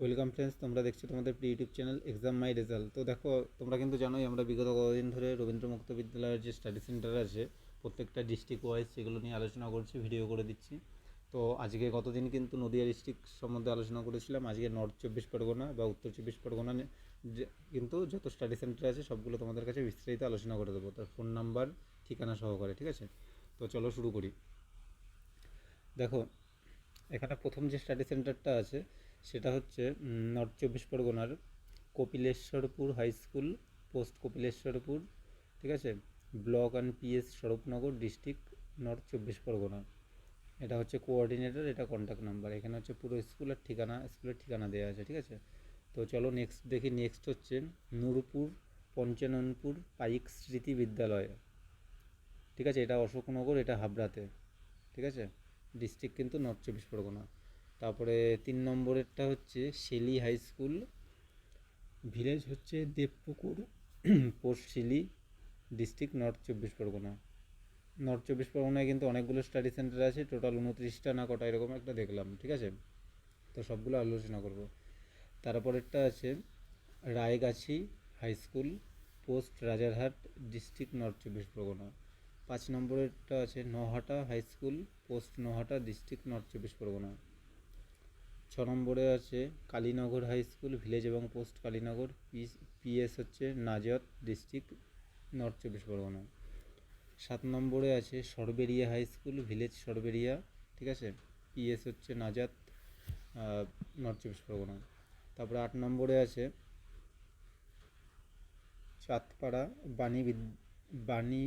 Welcome friends তোমরা দেখছ তোমাদের pre YouTube channel exam my result তো দেখো, তোমরা কিন্তু জানোই আমরা বিগত কতদিন ধরে রবীন্দ্র মুক্ত বিদ্যালয়ের যে স্টাডি সেন্টার আছে, প্রত্যেকটা ডিস্ট্রিক্ট ওয়াইজ সেগুলো নিয়ে আলোচনা করছি ভিডিও করে দিচ্ছি। তো আজকে গতদিন কিন্তু নদিয়া ডিস্ট্রিক্ট সম্বন্ধে আলোচনা করেছিলাম। আজকে নর্থ চব্বিশ পরগনা বা উত্তর চব্বিশ পরগনা কিন্তু যত স্টাডি সেন্টার আছে সবগুলো তোমাদের কাছে বিস্তারিত আলোচনা করে দেবো। তার ফোন নাম্বার ঠিকানা সহকারে, ঠিক আছে? তো চলো শুরু করি। দেখো, এখানে প্রথম যে স্টাডি সেন্টারটা আছে সেটা হচ্ছে নর্থ চব্বিশ পরগনার Kapileshwarpur high school, post Kapileshwarpur, ঠিক আছে? Block and PS Swarupnagar district north চব্বিশ পরগনা। এটা হচ্ছে কোঅর্ডিনেটর, এটা কন্ট্যাক্ট নাম্বার এখানে হচ্ছে পুরো স্কুলের ঠিকানা স্কুলের ঠিকানা দেওয়া আছে, ঠিক আছে? তো চলো নেক্সট দেখি নেক্সট হচ্ছে নূরপুর পঞ্চাননপুর পাইক স্মৃতি বিদ্যালয়। ঠিক আছে? এটা অশোকনগর, এটা হাবড়াতে। ঠিক আছে? ডিস্ট্রিক্ট কিন্তু নর্থ চব্বিশ পরগনা। তারপরে তিন নম্বরেরটা হচ্ছে শেলি হাই স্কুল। ভিলেজ হচ্ছে Debpukur, post Shili, district north চব্বিশ পরগনা। নর্থ চব্বিশ পরগনায় কিন্তু অনেকগুলো স্টাডি সেন্টার আছে, টোটাল উনত্রিশটা না কটা, এরকম একটা দেখলাম, ঠিক আছে? তো সবগুলো আলোচনা করব। তারপরেরটা আছে Raigachhi high school, post Rajarhat, district north চব্বিশ পরগনা। পাঁচ নম্বরেরটা আছে Nahata high school, post Nahata, district north চব্বিশ পরগনা। ছ নম্বরে আছে কালীনগর হাই স্কুল, ভিলেজ এবং পোস্ট কালীনগর পিএস হচ্ছে নাজত ডিস্ট্রিক্ট, নর্থ চব্বিশ পরগনা। সাত নম্বরে আছে Sarberia high school, village Sarberia, ঠিক আছে? পিএস হচ্ছে নাজাত নর্থ চব্বিশ পরগনা। তারপরে আট নম্বরে আছে চাঁদপাড়া বাণী বাণী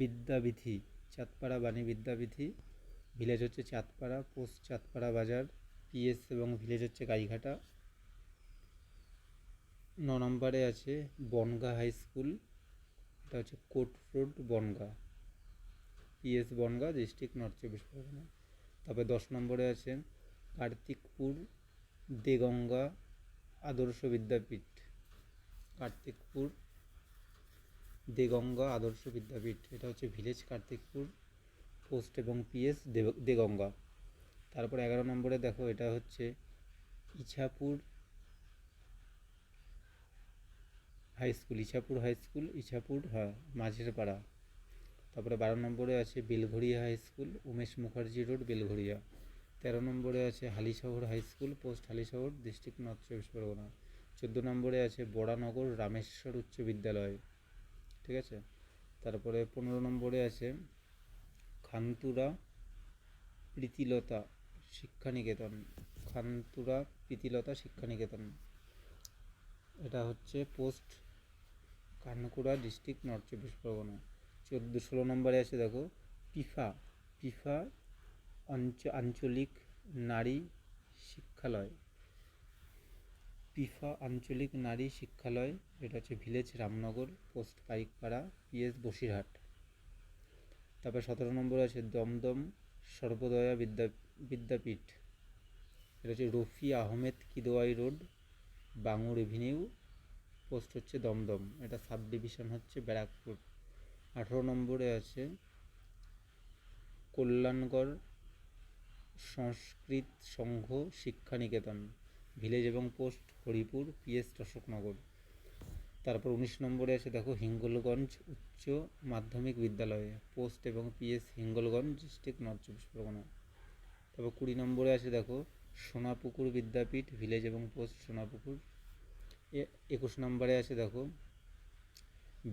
বিদ্যাবিধি, চাঁদপাড়া বাণী বিদ্যাবিধি, ভিলেজ হচ্ছে চাঁদপাড়া, পোস্ট চাঁদপাড়া বাজার পিএস এবং ভিলেজ হচ্ছে গাইঘাটা। ন নম্বরে আছে বনগা হাই স্কুল। এটা হচ্ছে court road Bongaon. PS Bongaon district north চব্বিশ পরগনা। তারপরে দশ নম্বরে আছে কার্তিকপুর, দেগঙ্গা, আদর্শ বিদ্যাপীঠ। কার্তিকপুর, দেগঙ্গা, আদর্শ বিদ্যাপীঠ। এটা হচ্ছে ভিলেজ কার্তিকপুর, পোস্ট এবং পিএস দেগঙ্গা। তারপর এগারো নম্বরে দেখো, এটা হচ্ছে Ichhapur high school Ichhapur high school Ichhapur হ্যাঁ মাঝের পাড়া তারপরে বারো নম্বরে আছে Belgharia high school Umesh Mukherjee road Belgharia. তেরো নম্বরে আছে Halisahar high school post Halisahar district north চব্বিশ পরগনা। চোদ্দ নম্বরে আছে বড়ানগর, রামেশ্বর উচ্চ বিদ্যালয়। ঠিক আছে? তারপরে পনেরো নম্বরে আছে খান্তুরা, প্রীতিলতা। শিক্ষানিকেতন খান্তুরা প্রীতিলতা শিক্ষানিকেতন। এটা হচ্ছে পোস্ট কানকুড়া ডিস্ট্রিক্ট নর্থ চব্বিশ পরগনা। চোদ্দ, ষোলো নম্বরে আছে দেখো, পিফা পিফা অঞ্চ আঞ্চলিক নারী শিক্ষালয়। পিফা আঞ্চলিক নারী শিক্ষালয়, এটা হচ্ছে village Ramnagar post Paikpara PS Basirhat. তারপর সতেরো নম্বরে আছে দমদম সর্বদয়া বিদ্যা বিদ্যাপীঠ। এটা হচ্ছে Rafi Ahmed Kidwai road, Bangur avenue. Post হচ্ছে দমদম। এটা সাব ডিভিশন হচ্ছে ব্যারাকপুর। আঠেরো নম্বরে আছে কল্যাণগড় সংস্কৃত সংঘ শিক্ষানিকেতন। ভিলেজ এবং পোস্ট হরিপুর পিএস অশোকনগর তারপর উনিশ নম্বরে আছে, দেখো, হিঙ্গলগঞ্জ উচ্চ মাধ্যমিক বিদ্যালয়ে, পোস্ট এবং পিএস হিঙ্গলগঞ্জ ডিস্ট্রিক্ট নর্থ চব্বিশ পরগনা। তারপর কুড়ি নম্বরে আছে, দেখো, সোনাপুকুর বিদ্যাপীঠ, ভিলেজ এবং পোস্ট সোনাপুকুর। একুশ নম্বরে আছে, দেখো,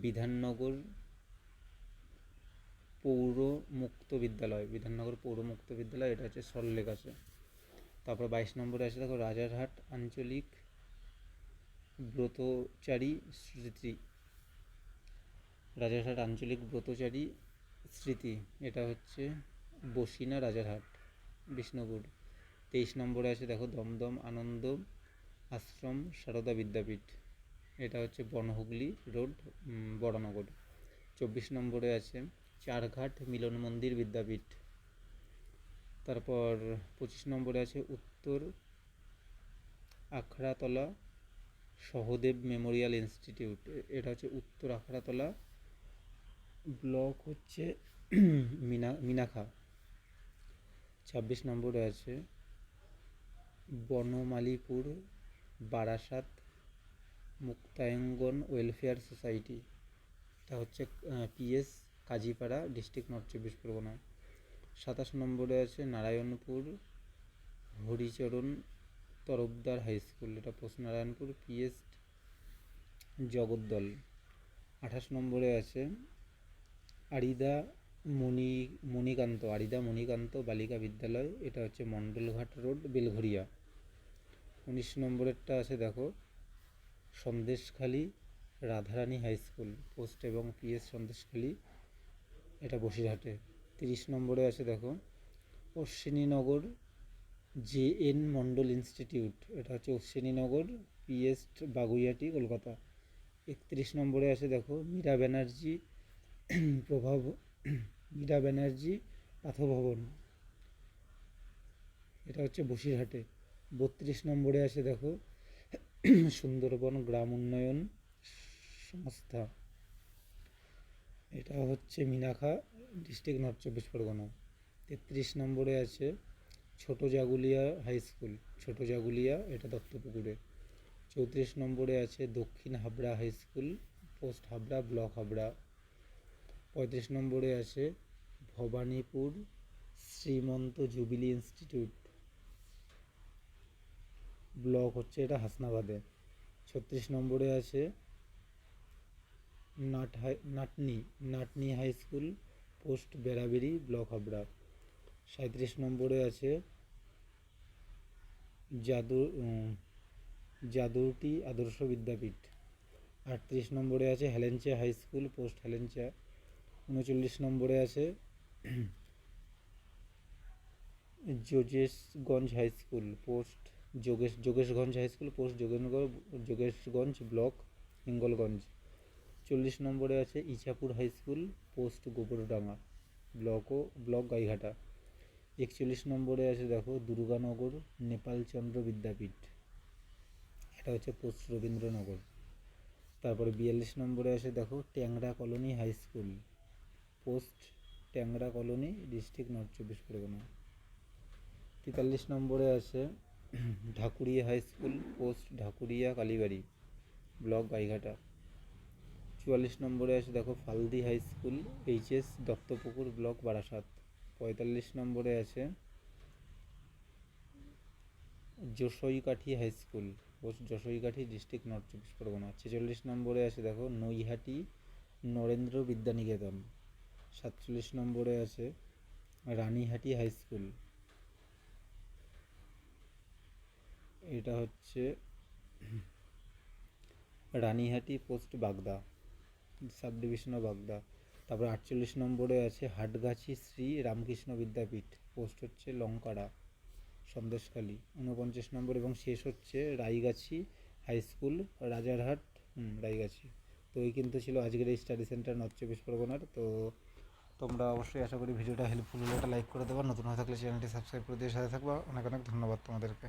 বিধাননগর পৌর মুক্ত বিদ্যালয়, বিধাননগর পৌর মুক্ত বিদ্যালয়, এটা হচ্ছে সল্টলেক আছে। তারপর বাইশ নম্বরে আছে, দেখো, রাজারহাট আঞ্চলিক ব্রতচারী স্মৃতি। রাজারহাট আঞ্চলিক ব্রতচারী স্মৃতি, এটা হচ্ছে বসিনা রাজারহাট, বিষ্ণুপুর। তেইশ নম্বরে আছে দেখো, দমদম আনন্দ আশ্রম সারদা বিদ্যাপীঠ। এটা হচ্ছে বনহুগলি রোড বড়নগর। চব্বিশ নম্বরে আছে চারঘাট মিলন মন্দির বিদ্যাপীঠ। তারপর পঁচিশ নম্বরে আছে উত্তর আখড়াতলা সহদেব মেমোরিয়াল ইনস্টিটিউট, এটা হচ্ছে উত্তর আখড়াতলা, ব্লক হচ্ছে মিনা, মিনাখা। ছাব্বিশ নম্বরে আছে বনমালীপুর, বারাসাত, মুক্তায়ঙ্গন ওয়েলফেয়ার সোসাইটি। এটা হচ্ছে পিএস কাজীপাড়া, ডিস্ট্রিক্ট নর্থ চব্বিশ পরগনা। সাতাশ নম্বরে আছে নারায়ণপুর, হরিচরণ তরফদার হাই স্কুল, এটা পোস্ট নারায়ণপুর পিএস জগদ্দল। আঠাশ নম্বরে আছে, আরিদা মণি মণিকান্ত আরিদা মণিকান্ত বালিকা বিদ্যালয়, এটা হচ্ছে মণ্ডলঘাট রোড বেলঘরিয়া উনিশ নম্বরেরটা আছে, দেখো, Sandeshkhali Radharani high school, post এবং পিএস সন্দেশখালী, এটা বসিরহাটে। তিরিশ নম্বরে আছে, দেখো, Ashwininagar J N Mandal institute, এটা হচ্ছে অশ্বিনীনগর পিএস বাগুইয়াটি, কলকাতা। একত্রিশ নম্বরে আছে দেখো, মীরা ব্যানার্জি, প্রভাব, মীরা ব্যানার্জি পাথভবন। এটা হচ্ছে বসিরহাটে। বত্রিশ নম্বরে আছে দেখো, সুন্দরবন গ্রাম উন্নয়ন সংস্থা। এটা হচ্ছে মিনাখা ডিস্ট্রিক্ট নর্থ চব্বিশ পরগনা। তেত্রিশ নম্বরে আছে ছোট জাগুলিয়া হাই স্কুল ছোট জাগুলিয়া, এটা দত্তপুকুরে। চৌত্রিশ নম্বরে আছে Dakshin Habra high school post Habra block Habra. পঁয়ত্রিশ নম্বরে আছে Bhabanipur Shrimanta jubilee institute block হচ্ছে এটা হাসনাবাদে। ছত্রিশ নম্বরে আছে nut high, Natni Natni high school post Berabari block Habra. সাঁত্রিশ নম্বরে আছে। উম, জাদুটি আদর্শ বিদ্যাপীঠ। আটত্রিশ নম্বরে আছে Helencha high school post Helencha. উনচল্লিশ নম্বরে আছে Jogeshganj high school post Jogesh Jogeshganj high school post Jogeshganj Jogeshganj block Hingalganj. চল্লিশ নম্বরে আছে Ichhapur high school post Gobardanga block ও ব্লক গাইঘাটা। একচল্লিশ নম্বরে আছে দেখো, দুর্গানগর নেপালচন্দ্র বিদ্যাপীঠ। এটা হচ্ছে পোস্ট রবীন্দ্রনগর। তারপরে বিয়াল্লিশ নম্বরে আছে দেখো, Tangra colony high school. Post Tangra colony, district north চব্বিশ পরগনা। তেতাল্লিশ নম্বরে আছে Dhakuria high school, post Dhakuria Kalibari, block Gaighata. চুয়াল্লিশ নম্বরে আছে দেখো, Faldi high school HS Duttapukur, block Barasat. পঁয়তাল্লিশ নম্বরে আছে। Jashoikathi high school Jashoikathi district north চব্বিশ পরগনা। ছেচল্লিশ নম্বরে আছে, দেখো, নৈহাটি নরেন্দ্র বিদ্যানিকেতন। সাতচল্লিশ নম্বরে আছে, রানীহাটি হাই স্কুল। এটা হচ্ছে Ranihati post Bagda sub division Bagda. তারপর আটচল্লিশ নম্বরে আছে হাটগাছি শ্রী রামকৃষ্ণ বিদ্যাপীঠ। পোস্ট হচ্ছে লঙ্কাড়া, সন্দেশখালী, ঊনপঞ্চাশ নম্বর এবং শেষ হচ্ছে রায়গাছি হাই স্কুল, রাজারহাট রায়গাছি তো এই কিন্তু ছিল আজকের এই স্টাডি সেন্টার নর্থ চব্বিশ পরগনার। তো তোমরা অবশ্যই আশা করি ভিডিওটা হেল্পফুল হলে একটা লাইক করে দেবা। নতুন হয়ে থাকলে চ্যানেলটি সাবস্ক্রাইব করে দিয়ে সাথে থাকবা। অনেক অনেক ধন্যবাদ তোমাদেরকে।